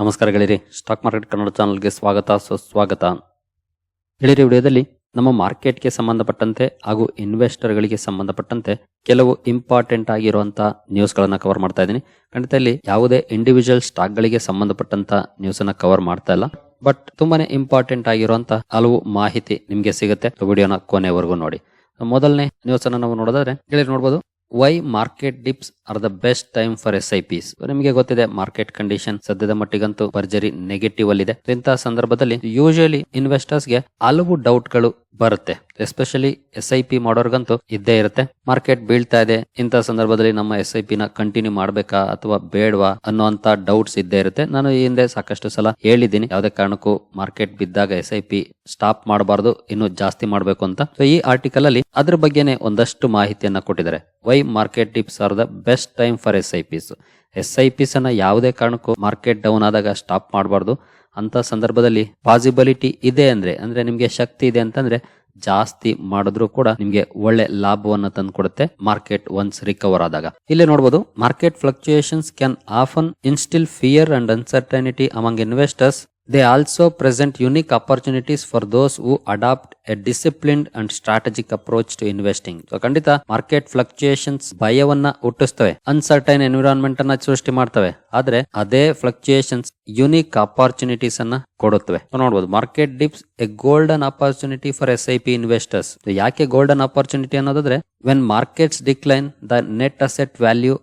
ನಮಸ್ಕಾರ ಗೆಳೆಯರಿ. Stock market Kannada ಚಾನಲ್ಗೆ ಸ್ವಾಗತ, ಸುಸ್ವಾಗತ. ಗೆಳೆಯರಿ, ವಿಡಿಯೋದಲ್ಲಿ ನಮ್ಮ ಮಾರ್ಕೆಟ್ಗೆ ಸಂಬಂಧಪಟ್ಟಂತೆ ಹಾಗೂ ಇನ್ವೆಸ್ಟರ್ಗಳಿಗೆ ಸಂಬಂಧಪಟ್ಟಂತೆ ಕೆಲವು ಇಂಪಾರ್ಟೆಂಟ್ ಆಗಿರುವಂತಹ ನ್ಯೂಸ್ಗಳನ್ನು ಕವರ್ ಮಾಡ್ತಾ ಇದ್ದೀನಿ. ಖಂಡಿತ ಇಲ್ಲಿ ಯಾವುದೇ ಇಂಡಿವಿಜುವಲ್ ಸ್ಟಾಕ್ಗಳಿಗೆ ಸಂಬಂಧಪಟ್ಟಂತ ನ್ಯೂಸ್ ಅನ್ನ ಕವರ್ ಮಾಡ್ತಾ ಇಲ್ಲ. ಬಟ್ ತುಂಬಾನೇ ಇಂಪಾರ್ಟೆಂಟ್ ಆಗಿರುವಂತ ಹಲವು ಮಾಹಿತಿ ನಿಮಗೆ ಸಿಗುತ್ತೆ. ವಿಡಿಯೋನ ಕೊನೆವರೆಗೂ ನೋಡಿ. ಮೊದಲನೇ ನ್ಯೂಸ್ ಅನ್ನ ನಾವು ನೋಡೋದಾದ್ರೆ, ಗೆಳೆಯರು ನೋಡಬಹುದು why market dips are the best time for S I Ps ನಿಮಗೆ ಗೊತ್ತಿದೆ ಮಾರ್ಕೆಟ್ ಕಂಡೀಷನ್ ಸದ್ಯದ ಮಟ್ಟಿಗಂತೂ ಭರ್ಜರಿ ನೆಗೆಟಿವ್ ಅಲ್ಲಿ ಇದೆ ಇಂತಹ ಸಂದರ್ಭದಲ್ಲಿ ಯೂಶಲಿ ಇನ್ವೆಸ್ಟರ್ಸ್ಗೆ ಹಲವು ಡೌಟ್ಗಳು ಬರುತ್ತೆ. ಎಸ್ಪೆಷಲಿ ಎಸ್ ಐ ಪಿ ಮಾಡೋರ್ಗಂತೂ ಇದ್ದೇ ಇರುತ್ತೆ. ಮಾರ್ಕೆಟ್ ಬೀಳ್ತಾ ಇದೆ. ಇಂಥ ಸಂದರ್ಭದಲ್ಲಿ ನಮ್ಮ ಎಸ್ ಐ ಪಿ ನ ಕಂಟಿನ್ಯೂ ಮಾಡ್ಬೇಕಾ ಅಥವಾ ಬೇಡವಾ ಅನ್ನುವಂತ ಡೌಟ್ಸ್ ಇದ್ದೇ ಇರುತ್ತೆ. ನಾನು ಈ ಹಿಂದೆ ಸಾಕಷ್ಟು ಸಲ ಹೇಳಿದ್ದೀನಿ. ಯಾವುದೇ ಕಾರಣಕ್ಕೂ ಮಾರ್ಕೆಟ್ ಬಿದ್ದಾಗ ಎಸ್ ಐ ಪಿ ಸ್ಟಾಪ್ ಮಾಡಬಾರ್ದು. ಇನ್ನು ಜಾಸ್ತಿ ಮಾಡಬೇಕು ಅಂತ. ಸೊ ಈ ಆರ್ಟಿಕಲ್ ಅಲ್ಲಿ ಅದ್ರ ಬಗ್ಗೆನೇ ಒಂದಷ್ಟು ಮಾಹಿತಿಯನ್ನ ಕೊಟ್ಟಿದ್ದಾರೆ. Why market tips are the best time for S I Ps S I Ps ಅನ್ನ ಯಾವುದೇ ಕಾರಣಕ್ಕೂ ಮಾರ್ಕೆಟ್ ಡೌನ್ ಆದಾಗ ಸ್ಟಾಪ್ ಮಾಡಬಾರ್ದು. ಅಂತ ಸಂದರ್ಭದಲ್ಲಿ ಪಾಸಿಬಿಲಿಟಿ ಇದೆ ಅಂದ್ರೆ ಅಂದ್ರೆ ನಿಮ್ಗೆ ಶಕ್ತಿ ಇದೆ ಅಂತಂದ್ರೆ ಜಾಸ್ತಿ ಮಾಡಿದ್ರು ಕೂಡ ನಿಮ್ಗೆ ಒಳ್ಳೆ ಲಾಭವನ್ನ ತಂದ್ಕೊಡುತ್ತೆ ಮಾರ್ಕೆಟ್ ಒನ್ಸ್ ರಿಕವರ್ ಆದಾಗ. ಇಲ್ಲಿ ನೋಡಬಹುದು market fluctuations can often instill fear and uncertainty among investors they also present unique opportunities for those who adopt a disciplined and strategic approach to investing so ಖಂಡಿತ ಮಾರ್ಕೆಟ್ ಫ್ಲಕ್ಚುಯೇಷನ್ಸ್ ಭಯವನ್ನ ಹುಟ್ಟಿಸ್ತವೆ. Uncertain environment ಅನ್ನ ಸೃಷ್ಟಿ ಮಾಡ್ತವೆ. ಆದ್ರೆ ಅದೇ fluctuations unique opportunities ಅನ್ನ ಕೊಡುತ್ತವೆ. ನೋಡಬಹುದು market dips a golden opportunity for S I P investors ಯಾಕೆ ಗೋಲ್ಡನ್ ಅಪಾರ್ಚುನಿಟಿ ಅನ್ನೋದಾದ್ರೆ when markets decline the net asset value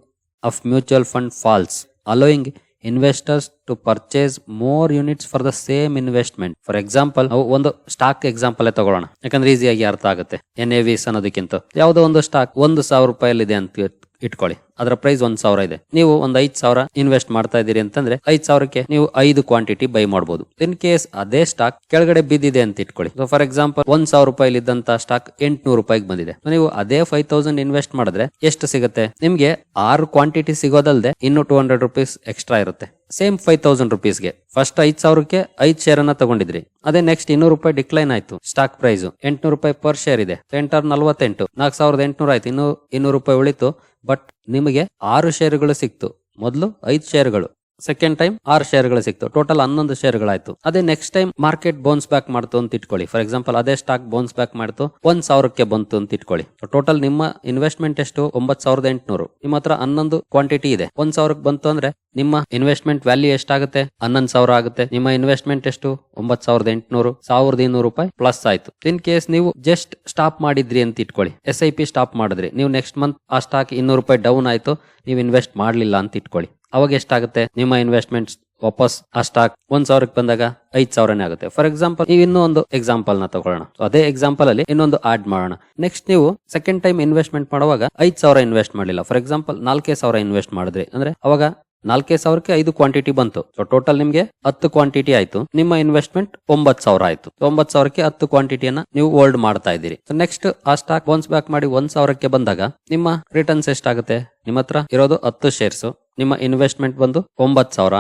of mutual fund falls allowing investors to purchase more units for the same investment for example ಒಂದು stock example ತಗೊಳ್ಳೋಣ. ಯಾಕಂದ್ರೆ ಈಸಿಯಾಗಿ ಅರ್ಥ ಆಗುತ್ತೆ. N A ವಿಸ್ ಅನ್ನೋದಕ್ಕಿಂತ. ಯಾವುದೋ ಒಂದು ಸ್ಟಾಕ್ ಒಂದು ಸಾವಿರ ರೂಪಾಯಿಲಿದೆ ಅಂತ ಇಟ್ಕೊಳ್ಳಿ. ಅದರ ಪ್ರೈಸ್ ಒಂದ್ ಸಾವಿರ ಇದೆ. ನೀವು ಒಂದ್ ಐದ್ ಸಾವಿರ ಇನ್ವೆಸ್ಟ್ ಮಾಡ್ತಾ ಇದೀರಿ ಅಂತಂದ್ರೆ ಐದ್ ಸಾವಿರಕ್ಕೆ ನೀವು ಐದು ಕ್ವಾಂಟಿಟಿ ಬೈ ಮಾಡಬಹುದು ಇನ್ ಕೇಸ್ ಅದೇ ಸ್ಟಾಕ್ ಕೆಳಗಡೆ ಬಿದ್ದಿದೆ ಅಂತ ಇಟ್ಕೊಳ್ಳಿ. ಫಾರ್ ಎಕ್ಸಾಂಪಲ್ ಒಂದ್ ಸಾವಿರ ರೂಪಾಯಿ ಇದ್ದಂತ ಸ್ಟಾಕ್ ಎಂಟ್ನೂರು ರೂಪಾಯಿಗೆ ಬಂದಿದೆ. ನೀವು ಅದೇ ಫೈವ್ ತೌಸಂಡ್ ಇನ್ವೆಸ್ಟ್ ಮಾಡಿದ್ರೆ ಎಷ್ಟು ಸಿಗುತ್ತೆ? ನಿಮ್ಗೆ ಆರು ಕ್ವಾಂಟಿಟಿ ಸಿಗೋದಲ್ದೆ ಇನ್ನು ಟೂ ಹಂಡ್ರೆಡ್ ರುಪೀಸ್ ಎಕ್ಸ್ಟ್ರಾ ಇರುತ್ತೆ. ಸೇಮ್ ಫೈವ್ ತೌಸಂಡ್ ರುಪೀಸ್ಗೆ ಫಸ್ಟ್ ಐದ್ ಸಾವಿರಕ್ಕೆ ಐದ್ ಶೇರ್ ಅನ್ನ ತಗೊಂಡಿದ್ರಿ. ಅದೇ ನೆಕ್ಸ್ಟ್ ಇನ್ನೂರು ರೂಪಾಯಿ ಡಿಕ್ಲೈನ್ ಆಯ್ತು. ಸ್ಟಾಕ್ ಪ್ರೈಸ್ ಎಂಟ್ನೂರು ರೂಪಾಯಿ ಪರ್ ಶೇರ್ ಇದೆ. ಎಂಟರ್ ನಲ್ವತ್ತೆಂಟು. ನಾಲ್ಕು ಸಾವಿರದ ಎಂಟ್ನೂರ ಆಯ್ತು. ಇನ್ನೂ ಇನ್ನೂರು ರೂಪಾಯಿ ಉಳಿತು. ಬಟ್ ನಿಮಗೆ ಆರು ಶೇರುಗಳು ಸಿಕ್ತು. ಮೊದಲು ಐದು ಶೇರುಗಳು ಸೆಕೆಂಡ್ ಟೈಮ್ ಆರು ಶೇರ್ಗಳು ಸಿಕ್ತು. ಟೋಟಲ್ ಹನ್ನೊಂದು ಶೇರ್ಗಳಾಯ್ತು ಅದೇ next time market bounce back ಮಾಡ್ತು ಅಂತ ಇಟ್ಕೊಳ್ಳಿ. ಫಾರ್ ಎಕ್ಸಾಂಪಲ್ ಅದೇ ಸ್ಟಾಕ್ ಬೌನ್ಸ್ ಬ್ಯಾಕ್ ಮಾಡ್ತು. ಒಂದ್ ಸಾವಿರಕ್ಕೆ ಬಂತು ಅಂತ ಇಟ್ಕೊಳ್ಳಿ. ಟೋಟಲ್ ನಿಮ್ಮ ಇನ್ವೆಸ್ಟ್ಮೆಂಟ್ ಎಷ್ಟು? ಒಂಬತ್ ಸಾವಿರದ ಎಂಟುನೂರು. ನಿಮ್ಮ ಹತ್ರ ಹನ್ನೊಂದು ಕ್ವಾಂಟಿಟಿ ಇದೆ. ಒಂದ್ ಸಾವಿರಕ್ಕೆ ಬಂತು ಅಂದ್ರೆ ನಿಮ್ಮ ಇನ್ವೆಸ್ಟ್ಮೆಂಟ್ ವ್ಯಾಲ್ಯೂ ಎಷ್ಟಾಗುತ್ತೆ? ಹನ್ನೊಂದು ಸಾವಿರ ಆಗುತ್ತೆ. ನಿಮ್ಮ ಇನ್ವೆಸ್ಟ್ಮೆಂಟ್ ಎಷ್ಟು? ಒಂಬತ್ ಸಾವಿರದ ಎಂಟುನೂರು. ಸಾವಿರದ ಇನ್ನೂರು ರೂಪಾಯಿ ಪ್ಲಸ್ ಆಯ್ತು. ಇನ್ ಕೇಸ್ ನೀವು ಜಸ್ಟ್ ಸ್ಟಾಪ್ ಮಾಡಿದ್ರಿ ಅಂತ ಇಟ್ಕೊಳ್ಳಿ. ಎಸ್ ಐ ಪಿ ಸ್ಟಾಪ್ ಮಾಡಿದ್ರಿ. ನೀವು ನೆಕ್ಸ್ಟ್ ಮಂತ್ ಆ ಸ್ಟಾಕ್ ಇನ್ನೂರು ರೂಪಾಯಿ ಡೌನ್ ಆಯ್ತು. ನೀವು ಇನ್ವೆಸ್ಟ್ ಮಾಡಲಿಲ್ಲ ಅಂತ ಇಟ್ಕೊಳ್ಳಿ. ಅವಾಗ ಎಷ್ಟಾಗುತ್ತೆ? ನಿಮ್ಮ ಇನ್ವೆಸ್ಟ್ಮೆಂಟ್ಸ್ ವಾಪಸ್ ಆ ಸ್ಟಾಕ್ ಒಂದ್ ಸಾವಿರಕ್ಕೆ ಬಂದಾಗ ಐದ್ ಸಾವಿರನೇ ಆಗುತ್ತೆ. ಫಾರ್ ಎಕ್ಸಾಂಪಲ್ ನೀವು ಇನ್ನೂ ಒಂದು ಎಕ್ಸಾಂಪಲ್ನ ತಗೊಳ್ಳೋಣ. ಅದೇ ಎಕ್ಸಾಂಪಲ್ ಅಲ್ಲಿ ಇನ್ನೊಂದು ಆಡ್ ಮಾಡೋಣ. ನೆಕ್ಸ್ಟ್ ನೀವು ಸೆಕೆಂಡ್ ಟೈಮ್ ಇನ್ವೆಸ್ಟ್ಮೆಂಟ್ ಮಾಡುವಾಗ ಐದ್ ಸಾವಿರ ಇನ್ವೆಸ್ಟ್ ಮಾಡಲಿಲ್ಲ. ಫಾರ್ ಎಕ್ಸಾಂಪಲ್ ನಾಲ್ಕೇ ಸಾವಿರ ಇನ್ವೆಸ್ಟ್ ಮಾಡಿದ್ರಿ. ಅಂದ್ರೆ ಅವಾಗ ನಾಲ್ಕೇ ಸಾವಿರಕ್ಕೆ ಐದು ಕ್ವಾಂಟಿಟಿ ಬಂತು. ಸೊ ಟೋಟಲ್ ನಿಮ್ಗೆ ಹತ್ತು ಕ್ವಾಂಟಿಟಿ ಆಯ್ತು. ನಿಮ್ಮ ಇನ್ವೆಸ್ಟ್ಮೆಂಟ್ ಒಂಬತ್ ಸಾವಿರ ಆಯ್ತು. ಒಂಬತ್ ಸಾವಿರಕ್ಕೆ ಹತ್ತು ಕ್ವಾಂಟಿಟಿಯನ್ನ ನೀವು ಹೋಲ್ಡ್ ಮಾಡ್ತಾ ಇದ್ದೀರಿ. ನೆಕ್ಸ್ಟ್ ಆ ಸ್ಟಾಕ್ ಬೌನ್ಸ್ ಬ್ಯಾಕ್ ಮಾಡಿ ಒಂದ್ ಸಾವಿರಕ್ಕೆ ಬಂದಾಗ ನಿಮ್ಮ ರಿಟರ್ನ್ಸ್ ಎಷ್ಟಾಗುತ್ತೆ? ನಿಮ್ಮ ಹತ್ರ ಇರೋದು ಹತ್ತು ಶೇರ್ಸ್ ನಿಮ್ಮ ಇನ್ವೆಸ್ಟ್ಮೆಂಟ್ ಬಂದು ಒಂಬತ್ ಸಾವಿರ.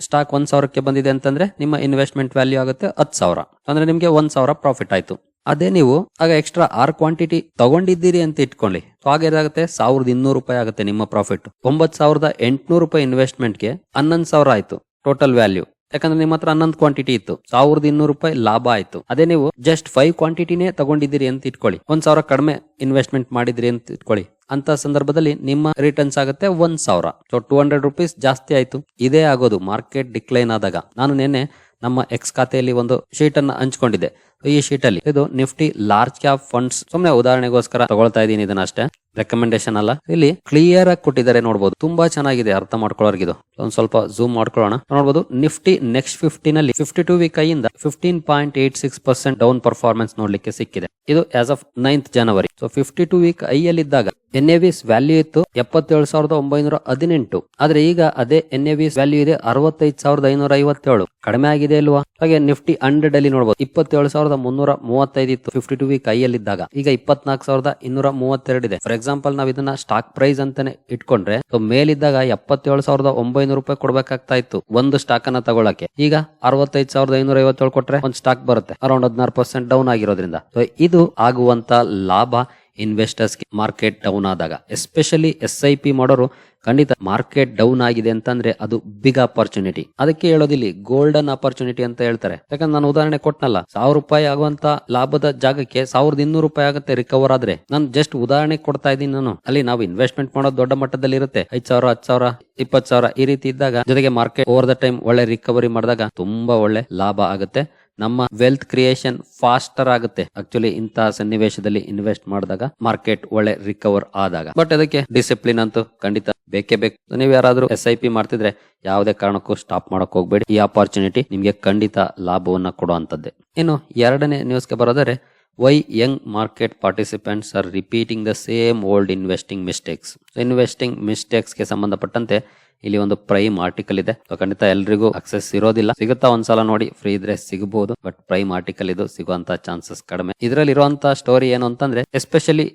ಸ್ಟಾಕ್ ಒಂದ್ ಸಾವಿರಕ್ಕೆ ಬಂದಿದೆ ಅಂತಂದ್ರೆ ನಿಮ್ಮ ಇನ್ವೆಸ್ಟ್ಮೆಂಟ್ ವ್ಯಾಲ್ಯೂ ಆಗುತ್ತೆ ಹತ್ತು ಸಾವಿರ. ಅಂದ್ರೆ ನಿಮ್ಗೆ ಒಂದ್ ಸಾವಿರ ಪ್ರಾಫಿಟ್ ಆಯ್ತು. ಅದೇ ನೀವು ಆಗ ಎಕ್ಸ್ಟ್ರಾ ಆರ್ ಕ್ವಾಂಟಿಟಿ ತಗೊಂಡಿದ್ದೀರಿ ಅಂತ ಇಟ್ಕೊಳ್ಳಿ. ಸೊ ಆಗ ಏನಾಗುತ್ತೆ ಸಾವಿರದ ಇನ್ನೂರು ರೂಪಾಯಿ ಆಗುತ್ತೆ ನಿಮ್ಮ ಪ್ರಾಫಿಟ್ ಒಂಬತ್ ಸಾವಿರದ ಎಂಟುನೂರು ರೂಪಾಯಿ ಇನ್ವೆಸ್ಟ್ಮೆಂಟ್ಗೆ ಹನ್ನೊಂದು ಸಾವಿರ ಆಯ್ತು ಟೋಟಲ್ ವ್ಯಾಲ್ಯೂ ಯಾಕಂದ್ರೆ ನಿಮ್ಮ ಹತ್ರ ಹನ್ನೊಂದು ಕ್ವಾಂಟಿಟಿ ಇತ್ತು, ಸಾವಿರದ ಇನ್ನೂರು ರೂಪಾಯಿ ಲಾಭ ಆಯ್ತು. ಅದೇ ನೀವು ಜಸ್ಟ್ ಫೈವ್ ಕ್ವಾಂಟಿಟಿನೇ ತಗೊಂಡಿದ್ದೀರಿ ಅಂತ ಇಟ್ಕೊಳ್ಳಿ. ಒಂದ್ ಸಾವಿರ ಕಡಿಮೆ ಇನ್ವೆಸ್ಟ್ಮೆಂಟ್ ಮಾಡಿದ್ರಿ ಅಂತ ಇಟ್ಕೊಳ್ಳಿ. ಅಂತ ಸಂದರ್ಭದಲ್ಲಿ ನಿಮ್ಮ ರಿಟರ್ನ್ಸ್ ಆಗುತ್ತೆ ಒಂದ್ ಸಾವಿರ. ಸೊ ಟೂ ಹಂಡ್ರೆಡ್ ರುಪೀಸ್ ಜಾಸ್ತಿ ಆಯ್ತು, ಇದೇ ಆಗೋದು ಮಾರ್ಕೆಟ್ ಡಿಕ್ಲೈನ್ ಆದಾಗ. ನಾನು ನಿನ್ನೆ ನಮ್ಮ ಎಕ್ಸ್ ಖಾತೆಯಲ್ಲಿ ಒಂದು ಶೀಟ್ ಅನ್ನ ಹಂಚಿಕೊಂಡಿದೆ. ಈ ಶೀಟ್ ಅಲ್ಲಿ ಇದು ನಿಫ್ಟಿ ಲಾರ್ಜ್ ಕ್ಯಾಪ್ ಫಂಡ್ಸ್ ಸುಮ್ನೆ ಉದಾಹರಣೆಗೋಸ್ಕರ ತಗೊಳ್ತಾ ಇದೀನಿ ಇದನ್ನ ಅಷ್ಟೇ. ರೆಕಮೆಂಡೇಶನ್ ಅಲ್ಲ. ಇಲ್ಲಿ ಕ್ಲಿಯರ್ ಆಗಿ ಕೊಟ್ಟಿದ್ದಾರೆ ನೋಡಬಹುದು ತುಂಬಾ ಚೆನ್ನಾಗಿದೆ ಅರ್ಥ ಮಾಡ್ಕೊಳ್ಳೋರ್ಗಿದು ಒಂದ್ ಸ್ವಲ್ಪ ಝೂಮ್ ಮಾಡ್ಕೊಳ್ಳೋಣ. ನೋಡಬಹುದು ನಿಫ್ಟಿ ನೆಕ್ಸ್ಟ್ ಫಿಫ್ಟೀನ್ ಅಲ್ಲಿ fifty two week ಐಯಿಂದ fifteen point eight six percent down performance ನೋಡ್ಲಿಕ್ಕೆ ಸಿಕ್ಕಿದೆ. ಇದು as of ninth January so fifty two week high ಅಲ್ಲಿ ಇದ್ದಾಗ ಎನ್ ಎ ವಿಸ್ ವ್ಯಾಲ್ಯೂ ಇತ್ತು ಎಪ್ಪತ್ತೇಳು ಸಾವಿರದ ಒಂಬೈನೂರ ಹದಿನೆಂಟು. ಆದ್ರೆ ಈಗ ಅದೇ ಎನ್ ಎ ವಿಸ್ ವ್ಯಾಲ್ಯೂ ಇದೆ ಅರವತ್ತೈದು ಸಾವಿರದ ಐನೂರ ಐವತ್ತೇಳು. ಕಡಿಮೆ ಆಗಿದೆ ಅಲ್ವಾ ಹಾಗೆ ನಿಫ್ಟಿ ಹಂಡ್ರೆಡ್ ಅಲ್ಲಿ ನೋಡಬಹುದು ಇಪ್ಪತ್ತೇಳು ಸಾವಿರದ ಮುನ್ನೂರ ಮೂವತ್ತೈದು ಇತ್ತು ಫಿಫ್ಟಿ ಟು ವೀಕ್ ಕೈಯಲ್ಲಿದ್ದಾಗ ಈಗ ಇಪ್ಪತ್ನಾಲ್ಕು ಸಾವಿರದ ಇನ್ನೂರ ಮೂವತ್ತೆರಡು ಇದೆ. ಫಾರ್ ಎಕ್ಸಾಂಪಲ್ ನಾವ್ ಇದನ್ನ ಸ್ಟಾಕ್ ಪ್ರೈಸ್ ಅಂತಾನೆ ಇಟ್ಕೊಂಡ್ರೆ ಮೇಲಿದ್ದಾಗ ಎಪ್ಪತ್ತೇಳು ಸಾವಿರದ ಒಂಬೈನೂರು ರೂಪಾಯಿ ಕೊಡ್ಬೇಕಾಗ್ತಾ ಇತ್ತು ಒಂದು ಸ್ಟಾಕ್ ಅನ್ನ ತಗೊಳಕ್ಕೆ. ಈಗ ಅರವತ್ತೈದು ಸಾವಿರದ ಐನೂರ ಐವತ್ತೇಳು ಕೊಟ್ರೆ ಒಂದು ಸ್ಟಾಕ್ ಬರುತ್ತೆ. ಅರೌಂಡ್ ಹದಿನಾರು ಪರ್ಸೆಂಟ್ ಡೌನ್ ಆಗಿರೋದ್ರಿಂದ. ಇದು ಆಗುವಂತ ಲಾಭ. ಇನ್ವೆಸ್ಟರ್ಸ್ ಮಾರ್ಕೆಟ್ ಡೌನ್ ಆದಾಗ ಎಸ್ಪೆಷಲಿ ಎಸ್ ಐ ಪಿ ಮಾಡೋರು ಖಂಡಿತ ಮಾರ್ಕೆಟ್ ಡೌನ್ ಆಗಿದೆ ಅಂತಂದ್ರೆ ಅದು ಬಿಗ್ ಅಪರ್ಚುನಿಟಿ ಅದಕ್ಕೆ ಹೇಳೋದಿಲ್ಲಿ ಗೋಲ್ಡನ್ ಅಪರ್ಚುನಿಟಿ ಅಂತ ಹೇಳ್ತಾರೆ. ಯಾಕಂದ್ರೆ ನಾನು ಉದಾಹರಣೆ ಕೊಟ್ಟನಲ್ಲ ಸಾವಿರ ರೂಪಾಯಿ ಆಗುವಂತ ಲಾಭದ ಜಾಗಕ್ಕೆ ಸಾವಿರದ ಇನ್ನೂರು ರೂಪಾಯಿ ಆಗುತ್ತೆ ರಿಕವರ್ ಆದ್ರೆ. ನಾನು ಜಸ್ಟ್ ಉದಾಹರಣೆ ಕೊಡ್ತಾ ಇದ್ದೀನಿ ನಾನು. ಅಲ್ಲಿ ನಾವು ಇನ್ವೆಸ್ಟ್ಮೆಂಟ್ ಮಾಡೋದು ದೊಡ್ಡ ಮಟ್ಟದಲ್ಲಿ ಇರುತ್ತೆ. ಐದ್ ಸಾವಿರ, ಹತ್ತು ಸಾವಿರ, ಇಪ್ಪತ್ತು ಸಾವಿರ ಈ ರೀತಿ ಇದ್ದಾಗ, ಜೊತೆಗೆ ಮಾರ್ಕೆಟ್ ಓವರ್ ದ ಟೈಮ್ ಒಳ್ಳೆ ರಿಕವರಿ ಮಾಡಿದಾಗ ತುಂಬಾ ಒಳ್ಳೆ ಲಾಭ ಆಗುತ್ತೆ. ನಮ್ಮ ವೆಲ್ತ್ ಕ್ರಿಯೇಷನ್ ಫಾಸ್ಟರ್ ಆಗುತ್ತೆ. ಆಕ್ಚುಲಿ ಇಂತಹ ಸನ್ನಿವೇಶದಲ್ಲಿ ಇನ್ವೆಸ್ಟ್ ಮಾಡಿದಾಗ ಮಾರ್ಕೆಟ್ ಒಳ್ಳೆ ರಿಕವರ್ ಆದಾಗ. ಬಟ್ ಅದಕ್ಕೆ ಡಿಸಿಪ್ಲಿನ್ ಅಂತೂ ಖಂಡಿತ ಬೇಕೇ ಬೇಕು. ನೀವು ಯಾರಾದ್ರೂ ಎಸ್ ಐ ಪಿ ಮಾಡ್ತಿದ್ರೆ ಯಾವುದೇ ಕಾರಣಕ್ಕೂ ಸ್ಟಾಪ್ ಮಾಡಕ್ ಹೋಗ್ಬೇಡಿ. ಈ ಅಪಾರ್ಚುನಿಟಿ ನಿಮ್ಗೆ ಖಂಡಿತ ಲಾಭವನ್ನ ಕೊಡುವಂತದ್ದೇ ಇನ್ನು ಎರಡನೇ ನ್ಯೂಸ್ಗೆ ಬರೋದಾದ್ರೆ why young market participants are repeating the same old investing mistakes investing ಮಿಸ್ಟೇಕ್ಸ್ಗೆ ಸಂಬಂಧಪಟ್ಟಂತೆ ಇಲ್ಲಿ ಒಂದು ಪ್ರೈಮ್ ಆರ್ಟಿಕಲ್ ಇದೆ. ಖಂಡಿತ ಎಲ್ರಿಗೂ ಅಕ್ಸೆಸ್ ಇರೋದಿಲ್ಲ. ಸಿಗುತ್ತಾ ಒಂದ್ಸಲ ನೋಡಿ. ಫ್ರೀ ಇದ್ರೆ ಸಿಗಬಹುದು ಬಟ್ ಪ್ರೈಮ್ ಆರ್ಟಿಕಲ್ ಇದು ಸಿಗುವಂತ ಚಾನ್ಸಸ್ ಕಡಿಮೆ. ಇದರಲ್ಲಿ ಇರುವಂತ ಸ್ಟೋರಿ ಏನು ಅಂತಂದ್ರೆ ಎಸ್ಪೆಷಲಿ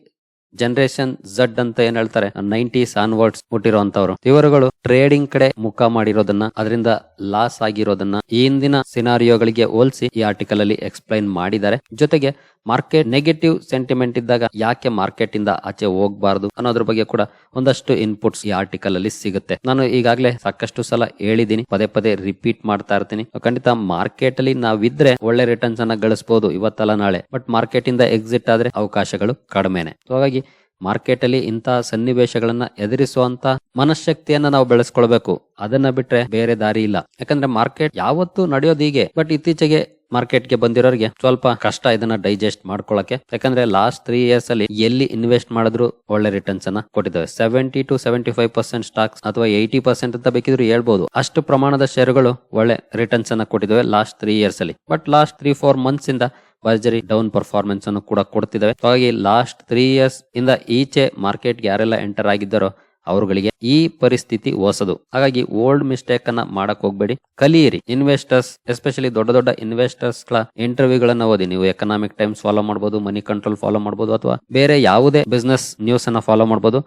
ಜನರೇಷನ್ ಝಡ್ ಅಂತ ಏನ್ ಹೇಳ್ತಾರೆ? ನೈಂಟೀಸ್ ಆನ್ವರ್ಡ್ಸ್ ಹುಟ್ಟಿರುವಂತವ್ರು ಇವರುಗಳು ಟ್ರೇಡಿಂಗ್ ಕಡೆ ಮುಖ ಮಾಡಿರೋದನ್ನ, ಅದರಿಂದ ಲಾಸ್ ಆಗಿರೋದನ್ನ ಈ ಹಿಂದಿನ ಸಿನಾರಿಯೋಗಳಿಗೆ ಹೋಲಿಸಿ ಈ ಆರ್ಟಿಕಲ್ ಅಲ್ಲಿ ಎಕ್ಸ್ಪ್ಲೈನ್ ಮಾಡಿದ್ದಾರೆ. ಜೊತೆಗೆ ಮಾರ್ಕೆಟ್ ನೆಗೆಟಿವ್ ಸೆಂಟಿಮೆಂಟ್ ಇದ್ದಾಗ ಯಾಕೆ ಮಾರ್ಕೆಟ್ ಇಂದ ಆಚೆ ಹೋಗಬಾರದು ಅನ್ನೋದ್ರ ಬಗ್ಗೆ ಕೂಡ ಒಂದಷ್ಟು ಇನ್ಪುಟ್ಸ್ ಈ ಆರ್ಟಿಕಲ್ ಅಲ್ಲಿ ಸಿಗುತ್ತೆ. ನಾನು ಈಗಾಗಲೇ ಸಾಕಷ್ಟು ಸಲ ಹೇಳಿದೀನಿ ಪದೇ ಪದೇ ರಿಪೀಟ್ ಮಾಡ್ತಾ ಇರ್ತೀನಿ. ಖಂಡಿತ ಮಾರ್ಕೆಟ್ ಅಲ್ಲಿ ನಾವಿದ್ರೆ ಒಳ್ಳೆ ರಿಟರ್ನ್ಸ್ ಅನ್ನ ಗಳಿಸಬಹುದು ಇವತ್ತಲ್ಲ ನಾಳೆ. ಬಟ್ ಮಾರ್ಕೆಟ್ ಇಂದ ಎಕ್ಸಿಟ್ ಆದ್ರೆ ಅವಕಾಶಗಳು ಕಡಿಮೆನೆ. ಹಾಗಾಗಿ ಮಾರ್ಕೆಟ್ ಅಲ್ಲಿ ಇಂತಹ ಸನ್ನಿವೇಶಗಳನ್ನ ಎದುರಿಸುವಂತ ಮನಶಕ್ತಿಯನ್ನ ನಾವು ಬೆಳೆಸ್ಕೊಳ್ಬೇಕು. ಅದನ್ನ ಬಿಟ್ರೆ ಬೇರೆ ದಾರಿ ಇಲ್ಲ. ಯಾಕಂದ್ರೆ ಮಾರ್ಕೆಟ್ ಯಾವತ್ತೂ ನಡೆಯೋದು ಹೀಗೆ. ಬಟ್ ಇತ್ತೀಚೆಗೆ ಮಾರ್ಕೆಟ್ಗೆ ಬಂದಿರೋರಿಗೆ ಸ್ವಲ್ಪ ಕಷ್ಟ ಇದನ್ನ ಡೈಜೆಸ್ಟ್ ಮಾಡ್ಕೊಳಕ್ಕೆ. ಯಾಕಂದ್ರೆ ಲಾಸ್ಟ್ ತ್ರೀ ಇಯರ್ಸ್ ಅಲ್ಲಿ ಎಲ್ಲಿ ಇನ್ವೆಸ್ಟ್ ಮಾಡಿದ್ರು ಒಳ್ಳೆ ರಿಟರ್ನ್ಸ್ ಅನ್ನ ಕೊಟ್ಟಿದ್ದಾವೆ. Seventy to seventy five percent stocks ಅಥವಾ ಏಯ್ಟಿ ಪರ್ಸೆಂಟ್ ಅಂತ ಬೇಕಿದ್ರು ಹೇಳ್ಬಹುದು ಅಷ್ಟು ಪ್ರಮಾಣದ ಶೇರುಗಳು ಒಳ್ಳೆ ರಿಟರ್ನ್ಸ್ ಅನ್ನ ಕೊಟ್ಟಿದ್ದಾವೆ ಲಾಸ್ಟ್ ತ್ರೀ ಇಯರ್ಸ್ ಅಲ್ಲಿ. But last three four months ಇಂದ ಭರ್ಜರಿ ಡೌನ್ ಪರ್ಫಾರ್ಮೆನ್ಸ್ ಅನ್ನು ಕೂಡ ಕೊಡ್ತಿದ್ದಾವೆ. ಹಾಗಾಗಿ ಲಾಸ್ಟ್ ತ್ರೀ ಇಯರ್ಸ್ ಇಂದ ಈಚೆ ಮಾರ್ಕೆಟ್ ಯಾರೆಲ್ಲ ಎಂಟರ್ ಆಗಿದ್ದಾರೋ ಅವರುಗಳಿಗೆ ಈ ಪರಿಸ್ಥಿತಿ ಹೊಸದು. ಹಾಗಾಗಿ ಓಲ್ಡ್ ಮಿಸ್ಟೇಕ್ ಅನ್ನ ಮಾಡಕ್ ಹೋಗ್ಬೇಡಿ. ಕಲಿಯಿರಿ. ಇನ್ವೆಸ್ಟರ್ಸ್, ಎಸ್ಪೆಷಲಿ ದೊಡ್ಡ ದೊಡ್ಡ ಇನ್ವೆಸ್ಟರ್ಸ್ಗಳ ಇಂಟರ್ವ್ಯೂಗಳನ್ನ ಓದಿ. ನೀವು ಎಕನಾಮಿಕ್ ಟೈಮ್ಸ್ ಫಾಲೋ ಮಾಡಬಹುದು ಮನಿ ಕಂಟ್ರೋಲ್ ಫಾಲೋ ಮಾಡಬಹುದು ಅಥವಾ ಬೇರೆ ಯಾವುದೇ ಬಿಸ್ನೆಸ್ ನ್ಯೂಸ್ ಅನ್ನ ಫಾಲೋ ಮಾಡಬಹುದು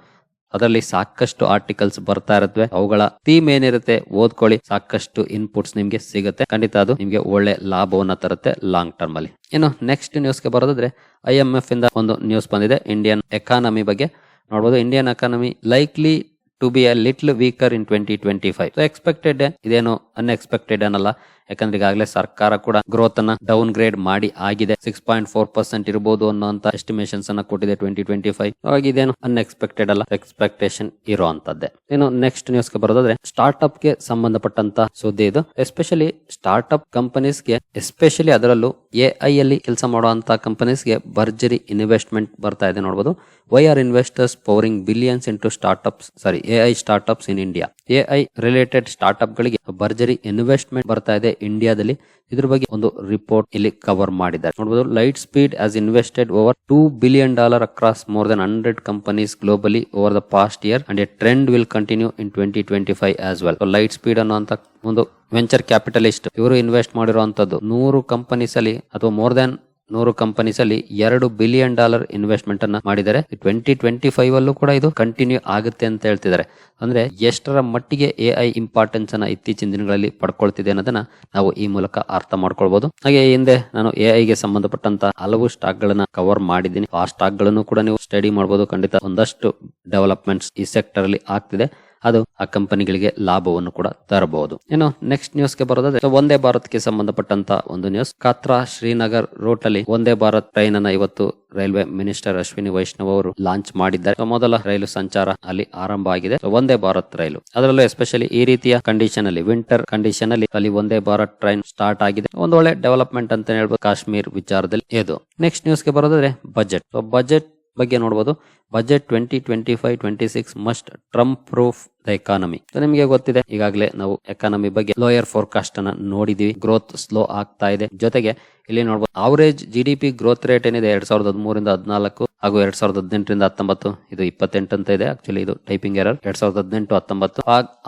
ಅದರಲ್ಲಿ ಸಾಕಷ್ಟು ಆರ್ಟಿಕಲ್ಸ್ ಬರ್ತಾ ಇರುತ್ತವೆ ಅವುಗಳ ಥೀಮ್ ಏನಿರುತ್ತೆ ಓದ್ಕೊಳ್ಳಿ. ಸಾಕಷ್ಟು ಇನ್ಪುಟ್ಸ್ ನಿಮ್ಗೆ ಸಿಗುತ್ತೆ. ಖಂಡಿತ ಅದು ನಿಮ್ಗೆ ಒಳ್ಳೆ ಲಾಭವನ್ನ ತರುತ್ತೆ ಲಾಂಗ್ ಟರ್ಮ್ ಅಲ್ಲಿ ಇನ್ನು ನೆಕ್ಸ್ಟ್ ನ್ಯೂಸ್ಗೆ ಬರೋದಾದ್ರೆ ಐ ಎಂ ಎಫ್ ಇಂದ ಒಂದು ನ್ಯೂಸ್ ಬಂದಿದೆ. ಇಂಡಿಯನ್ ಎಕಾನಮಿ ಬಗ್ಗೆ. ನೋಡಬಹುದು Indian economy likely to be a little weaker in twenty twenty five expected ಇದೇನು ಅನ್ಎಕ್ಸ್ಪೆಕ್ಟೆಡ್ ಅನ್ನಲ್ಲ ಯಾಕಂದ್ರೆ ಈಗಾಗಲೇ ಸರ್ಕಾರ ಕೂಡ ಗ್ರೋತ್ ಅನ್ನ ಡೌನ್ ಗ್ರೇಡ್ ಮಾಡಿ ಆಗಿದೆ. ಸಿಕ್ಸ್ ಪಾಯಿಂಟ್ ಫೋರ್ ಪರ್ಸೆಂಟ್ ಇರಬಹುದು ಅನ್ನೋಂತ ಎಸ್ಟಿಮೇಷನ್ಸ್ ಅನ್ನ ಕೊಟ್ಟಿದೆ ಟ್ವೆಂಟಿ ಟ್ವೆಂಟಿ ಫೈವ್ ಹಾಗಾಗಿ ಇದೇನು ಅನ್ಎಕ್ಸ್ಪೆಕ್ಟೆಡ್ ಅಲ್ಲ ಎಕ್ಸ್ಪೆಕ್ಟೇಷನ್ ಇರುವಂತದ್ದೇ ಇನ್ನು ನೆಕ್ಸ್ಟ್ ನ್ಯೂಸ್ಗೆ ಬರೋದಾದ್ರೆ ಸ್ಟಾರ್ಟ್ಅಪ್ಗೆ ಸಂಬಂಧಪಟ್ಟಂತ ಸುದ್ದಿ ಇದು. ಎಸ್ಪೆಷಲಿ ಸ್ಟಾರ್ಟ್ಅಪ್ ಕಂಪನೀಸ್ಗೆ ಎಸ್ಪೆಷಲಿ ಅದರಲ್ಲೂ ಎ ಐ ಅಲ್ಲಿ ಕೆಲಸ ಮಾಡುವಂತ ಕಂಪನೀಸ್ಗೆ ಭರ್ಜರಿ ಇನ್ವೆಸ್ಟ್ಮೆಂಟ್ ಬರ್ತಾ ಇದೆ ನೋಡಬಹುದು why are investors powering billions into startups sorry A I startups in India A I related startup ಗಳಿಗೆ ಭರ್ಜರಿ ಇನ್ವೆಸ್ಟ್ಮೆಂಟ್ ಬರ್ತಾ ಇದೆ. ಇಂಡಿಯಾದಲ್ಲಿ ಇದ್ರ ಬಗ್ಗೆ ಒಂದು ರಿಪೋರ್ಟ್ ಇಲ್ಲಿ ಕವರ್ ಮಾಡಿದ್ದಾರೆ. ನೋಡಬಹುದು Lightspeed has invested over two billion dollar across more than hundred companies globally over the past year and a trend will continue in twenty twenty five as well Lightspeed ಅನ್ನುವಂತ ಒಂದು venture capitalist ಇವರು invest ಮಾಡಿರುವಂತದ್ದು ನೂರು companies ಅಲ್ಲಿ ಅಥವಾ more than ನೂರು companies ಅಲ್ಲಿ ಎರಡು ಬಿಲಿಯನ್ ಡಾಲರ್ ಇನ್ವೆಸ್ಟ್ಮೆಂಟ್ ಅನ್ನ ಮಾಡಿದ್ದಾರೆ. ಟ್ವೆಂಟಿ ಟ್ವೆಂಟಿ ಫೈವ್ ಅಲ್ಲೂ ಕೂಡ ಇದು ಕಂಟಿನ್ಯೂ ಆಗುತ್ತೆ ಅಂತ ಹೇಳ್ತಿದ್ದಾರೆ. ಅಂದ್ರೆ ಎಷ್ಟರ ಮಟ್ಟಿಗೆ ಎ ಐ ಇಂಪಾರ್ಟೆನ್ಸ್ ಅನ್ನ ಇತ್ತೀಚಿನ ದಿನಗಳಲ್ಲಿ ಪಡ್ಕೊಳ್ತಿದೆ ಅನ್ನೋದನ್ನ ನಾವು ಈ ಮೂಲಕ ಅರ್ಥ ಮಾಡ್ಕೊಳ್ಬಹುದು ಹಾಗೆ ಹಿಂದೆ ನಾನು ಎ ಐಗೆ ಸಂಬಂಧಪಟ್ಟಂತ ಹಲವು ಸ್ಟಾಕ್ ಗಳನ್ನ ಕವರ್ ಮಾಡಿದ್ದೀನಿ. ಆ ಸ್ಟಾಕ್ಗಳನ್ನು ಕೂಡ ನೀವು ಸ್ಟಡಿ ಮಾಡಬಹುದು ಖಂಡಿತ ಒಂದಷ್ಟು ಡೆವಲಪ್ಮೆಂಟ್ಸ್ ಈ ಸೆಕ್ಟರ್ ಅಲ್ಲಿ ಆಗ್ತಿದೆ. ಅದು ಆ ಕಂಪನಿಗಳಿಗೆ ಲಾಭವನ್ನು ಕೂಡ ತರಬಹುದು. ಇನ್ನು ನೆಕ್ಸ್ಟ್ ನ್ಯೂಸ್ಗೆ ಬರೋದಾದ್ರೆ ಒಂದೇ ಭಾರತ್ಗೆ ಸಂಬಂಧಪಟ್ಟಂತ ಒಂದು ನ್ಯೂಸ್ ಕಾತ್ರಾ ಶ್ರೀನಗರ್ ರೂಟ್ ಅಲ್ಲಿ ಒಂದೇ ಭಾರತ್ ಟ್ರೈನ್ ಅನ್ನ ಇವತ್ತು ರೈಲ್ವೆ ಮಿನಿಸ್ಟರ್ ಅಶ್ವಿನಿ ವೈಷ್ಣವ್ ಅವರು ಲಾಂಚ್ ಮಾಡಿದ್ದಾರೆ. ಮೊದಲ ರೈಲು ಸಂಚಾರ ಅಲ್ಲಿ ಆರಂಭ ಆಗಿದೆ. ಒಂದೇ ಭಾರತ್ ರೈಲು. ಅದರಲ್ಲೂ ಎಸ್ಪೆಷಲಿ ಈ ರೀತಿಯ ಕಂಡೀಷನ್ ಅಲ್ಲಿ ವಿಂಟರ್ ಕಂಡೀಷನ್ ಅಲ್ಲಿ ಅಲ್ಲಿ ಒಂದೇ ಭಾರತ್ ಟ್ರೈನ್ ಸ್ಟಾರ್ಟ್ ಆಗಿದೆ. ಒಂದು ಒಳ್ಳೆ ಡೆವಲಪ್ಮೆಂಟ್ ಅಂತ ಹೇಳ್ಬೋದು ಕಾಶ್ಮೀರ್ ವಿಚಾರದಲ್ಲಿ ಇದು. ನೆಕ್ಸ್ಟ್ ನ್ಯೂಸ್ಗೆ ಬರೋದಾದ್ರೆ ಬಜೆಟ್ ಬಜೆಟ್ ಬಗ್ಗೆ ನೋಡಬಹುದು budget twenty twenty five twenty six must Trump proof the economy ನಿಮಗೆ ಗೊತ್ತಿದೆ, ಈಗಾಗಲೇ ನಾವು ಎಕಾನಮಿ ಬಗ್ಗೆ ಲೋಯರ್ ಫೋರ್ಕಾಸ್ಟ್ ಅನ್ನ ನೋಡಿದೀವಿ. ಗ್ರೋತ್ ಸ್ಲೋ ಆಗ್ತಾ ಇದೆ. ಜೊತೆಗೆ, ಇಲ್ಲಿ ನೋಡಬಹುದು average G D P growth rate ಏನಿದೆ? ಎರಡ್ ಸಾವಿರದ ಹದಿಮೂರಿಂದ ಹದಿನಾಲ್ಕು ಹಾಗೂ ಎರಡ್ ಸಾವಿರದ ಹದಿನೆಂಟರಿಂದ ಹತ್ತೊಂಬತ್ತು. ಇದು ಇಪ್ಪತ್ತೆಂಟು ಅಂತ ಇದೆ. ಆಕ್ಚುಲಿ ಇದು ಟೈಪಿಂಗ್ ಎರರ್ ಎರಡ್ ಸಾವಿರದ ಹದಿನೆಂಟು, ಹತ್ತೊಂಬತ್ತು.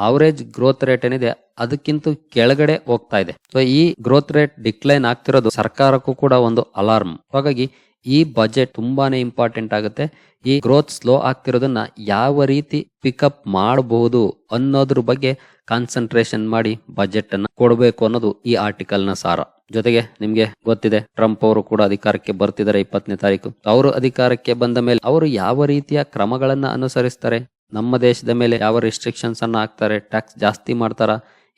ಅವರೇಜ್ ಗ್ರೋತ್ ರೇಟ್ ಏನಿದೆ? ಅದಕ್ಕಿಂತ ಕೆಳಗಡೆ ಹೋಗ್ತಾ ಇದೆ. ಸೊ ಈ ಗ್ರೋತ್ ರೇಟ್ ಡಿಕ್ಲೈನ್ ಆಗ್ತಿರೋದು ಸರ್ಕಾರಕ್ಕೂ ಕೂಡ ಒಂದು ಅಲಾರ್ಮ್ ಹಾಗಾಗಿ ಈ ಬಜೆಟ್ ತುಂಬಾನೇ ಇಂಪಾರ್ಟೆಂಟ್ ಆಗುತ್ತೆ. ಈ ಗ್ರೋತ್ ಸ್ಲೋ ಆಗ್ತಿರೋದನ್ನ ಯಾವ ರೀತಿ ಪಿಕಪ್ ಮಾಡಬಹುದು ಅನ್ನೋದ್ರ ಬಗ್ಗೆ ಕಾನ್ಸಂಟ್ರೇಷನ್ ಮಾಡಿ ಬಜೆಟ್ ಅನ್ನ ಕೊಡಬೇಕು ಅನ್ನೋದು ಈ ಆರ್ಟಿಕಲ್ನ ಸಾರ. ಜೊತೆಗೆ ನಿಮ್ಗೆ ಗೊತ್ತಿದೆ ಟ್ರಂಪ್ ಅವರು ಕೂಡ ಅಧಿಕಾರಕ್ಕೆ ಬರ್ತಿದ್ದಾರೆ ಇಪ್ಪತ್ತನೇ ತಾರೀಕು. ಅವರು ಅಧಿಕಾರಕ್ಕೆ ಬಂದ ಮೇಲೆ ಅವರು ಯಾವ ರೀತಿಯ ಕ್ರಮಗಳನ್ನ ಅನುಸರಿಸ್ತಾರೆ? ನಮ್ಮ ದೇಶದ ಮೇಲೆ ಯಾವ ರಿಸ್ಟ್ರಿಕ್ಷನ್ಸ್ ಅನ್ನ ಹಾಕ್ತಾರೆ? ಟ್ಯಾಕ್ಸ್ ಜಾಸ್ತಿ ಮಾಡ್ತಾರ?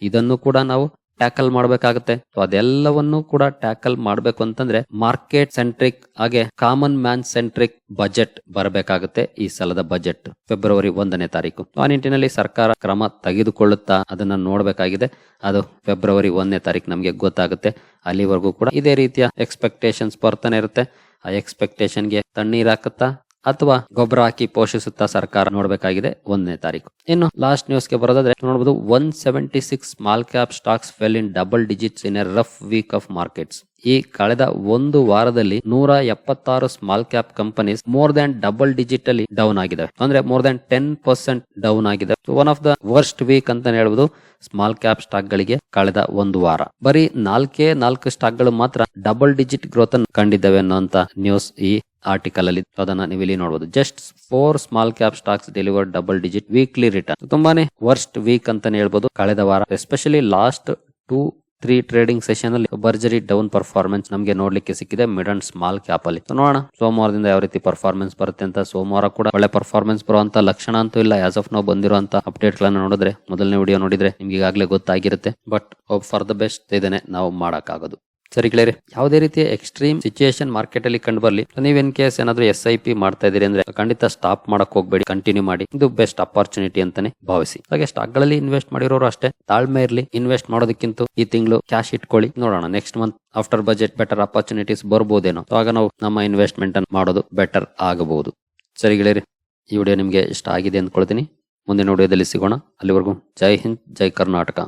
ಇದನ್ನು ಕೂಡ ನಾವು ಟ್ಯಾಕಲ್ ಮಾಡಬೇಕಾಗುತ್ತೆ. ಅದೆಲ್ಲವನ್ನೂ ಕೂಡ ಟ್ಯಾಕಲ್ ಮಾಡಬೇಕು ಅಂತಂದ್ರೆ ಮಾರ್ಕೆಟ್ ಸೆಂಟ್ರಿಕ್ ಹಾಗೆ ಕಾಮನ್ ಮ್ಯಾನ್ ಸೆಂಟ್ರಿಕ್ ಬಜೆಟ್ ಬರಬೇಕಾಗುತ್ತೆ ಈ ಸಲದ ಬಜೆಟ್ ಫೆಬ್ರವರಿ ಒಂದನೇ ತಾರೀಕು. ಆ ನಿಟ್ಟಿನಲ್ಲಿ ಸರ್ಕಾರ ಕ್ರಮ ತೆಗೆದುಕೊಳ್ಳುತ್ತಾ ಅದನ್ನ ನೋಡಬೇಕಾಗಿದೆ. ಅದು ಫೆಬ್ರವರಿ ಒಂದನೇ ತಾರೀಕು ನಮಗೆ ಗೊತ್ತಾಗುತ್ತೆ. ಅಲ್ಲಿವರೆಗೂ ಕೂಡ ಇದೇ ರೀತಿಯ ಎಕ್ಸ್ಪೆಕ್ಟೇಷನ್ಸ್ ಬರ್ತಾನೆ ಇರುತ್ತೆ. ಆ ಎಕ್ಸ್ಪೆಕ್ಟೇಷನ್ಗೆ ತಣ್ಣೀರ್ ಹಾಕುತ್ತಾ ಅಥವಾ ಗೊಬ್ಬರ ಹಾಕಿ ಪೋಷಿಸುತ್ತಾ ಸರ್ಕಾರ ನೋಡಬೇಕಾಗಿದೆ ಒಂದನೇ ತಾರೀಕು. ಇನ್ನು ಲಾಸ್ಟ್ ನ್ಯೂಸ್ಗೆ ಬರೋದಾದ್ರೆ ನೋಡಬಹುದು one seventy six small cap stocks fell in double digits in a rough week of markets ಈ ಕಳೆದ ಒಂದು ವಾರದಲ್ಲಿ ನೂರ ಎಪ್ಪತ್ತಾರು small cap companies more than double digit ಅಲ್ಲಿ ಡೌನ್ ಆಗಿದೆ. ಅಂದ್ರೆ more than ten percent down ಆಗಿದೆ. One of the worst week ಅಂತ ಹೇಳ್ಬೋದು ಸ್ಮಾಲ್ ಕ್ಯಾಪ್ ಸ್ಟಾಕ್ ಗಳಿಗೆ ಕಳೆದ ಒಂದು ವಾರ. ಬರೀ ನಾಲ್ಕೇ ನಾಲ್ಕು ಸ್ಟಾಕ್ಗಳು ಮಾತ್ರ ಡಬಲ್ ಡಿಜಿಟ್ ಗ್ರೋತ್ ಅನ್ನು ಕಂಡಿದ್ದಾವೆ ಅನ್ನುವಂತ ನ್ಯೂಸ್ ಈ ಆರ್ಟಿಕಲ್ ಅಲ್ಲಿ. ಅದನ್ನ ನೀವು ಇಲ್ಲಿ ನೋಡಬಹುದು just four small cap stocks deliver double digit weekly return ತುಂಬಾನೇ ವರ್ಸ್ಟ್ ವೀಕ್ ಅಂತಾನೆ ಹೇಳ್ಬೋದು ಕಳೆದ ವಾರ. Especially last two three trading session ಅಲ್ಲಿ ಬರ್ಜರಿ ಡೌನ್ ಪರ್ಫಾರ್ಮೆನ್ಸ್ ನಮಗೆ ನೋಡ್ಲಿಕ್ಕೆ ಸಿಕ್ಕಿದೆ. ಮಿಡ್ ಅಂಡ್ ಸ್ಮಾಲ್ ಕ್ಯಾಪ್ ಅಲ್ಲಿ. ನೋಡೋಣ. ಸೋಮವಾರದಿಂದ ಯಾವ ರೀತಿ ಪರ್ಫಾರ್ಮೆನ್ಸ್ ಬರುತ್ತೆ ಅಂತ. ಸೋಮವಾರ ಕೂಡ ಒಳ್ಳೆ ಪರ್ಫಾರ್ಮೆನ್ಸ್ ಬರುವಂತ ಲಕ್ಷಣ ಅಂತೂ ಇಲ್ಲ. ಆಸ್ ಆಫ್ ನಾವು ಬಂದಿರುವಂತ ಅಪ್ಡೇಟ್ ಗಳನ್ನ ನೋಡಿದ್ರೆ, ಮೊದಲನೇ ವಿಡಿಯೋ ನೋಡಿದ್ರೆ ನಿಮ್ಗೆ ಈಗಾಗಲೇ ಗೊತ್ತಾಗಿರುತ್ತೆ. ಬಟ್ ಫಾರ್ ದ ಬೆಸ್ಟ್ ಇದನ್ನೇ ನಾವು ಮಾಡಕ್ಕಾಗೋದು. ಸರಿ ಕ್ಲಿಯರ್ ಯಾವುದೇ ರೀತಿಯ ಎಕ್ಸ್ಟ್ರೀಮ್ ಸಿಚುಯೇಷನ್ ಮಾರ್ಕೆಟ್ ಅಲ್ಲಿ ಕಂಡು ಬರ್ಲಿ ನೀವ್ ಇನ್ ಕೇಸ್ ಏನಾದ್ರು ಎಸ್ ಐ ಪಿ ಮಾಡ್ತಾ ಇದೀರಿ ಅಂದ್ರೆ ಖಂಡಿತ ಸ್ಟಾಪ್ ಮಾಡಕ್ ಹೋಗ್ಬೇಡಿ ಕಂಟಿನ್ಯೂ ಮಾಡಿ. ಇದು ಬೆಸ್ಟ್ ಅಪಾರ್ಚುನಿಟಿ ಅಂತಾನೆ ಭಾವಿಸಿ. ಹಾಗೆ ಸ್ಟಾಕ್ಗಳಲ್ಲಿ ಇನ್ವೆಸ್ಟ್ ಮಾಡಿರೋರು ಅಷ್ಟೇ, ತಾಳ್ಮೆ ಇರಲಿ ಇನ್ವೆಸ್ಟ್ ಮಾಡೋದಕ್ಕಿಂತ ಈ ತಿಂಗಳು ಕ್ಯಾಶ್ ಇಟ್ಕೊಳ್ಳಿ. ನೋಡೋಣ next month after budget better opportunities ಬರ್ಬೋದೇನೋ. ಆಗ ನಾವು ನಮ್ಮ ಇನ್ವೆಸ್ಟ್ಮೆಂಟ್ ಅನ್ನು ಮಾಡೋದು ಬೆಟರ್ ಆಗಬಹುದು. ಸರಿ ಗೆಳೆಯರಿ, ಈ ವಿಡಿಯೋ ನಿಮಗೆ ಇಷ್ಟ ಆಗಿದೆ ಅಂದ್ಕೊಳ್ತೀನಿ. ಮುಂದಿನ ವಿಡಿಯೋದಲ್ಲಿ ಸಿಗೋಣ. ಅಲ್ಲಿವರೆಗೂ ಜೈ ಹಿಂದ್, ಜೈ ಕರ್ನಾಟಕ.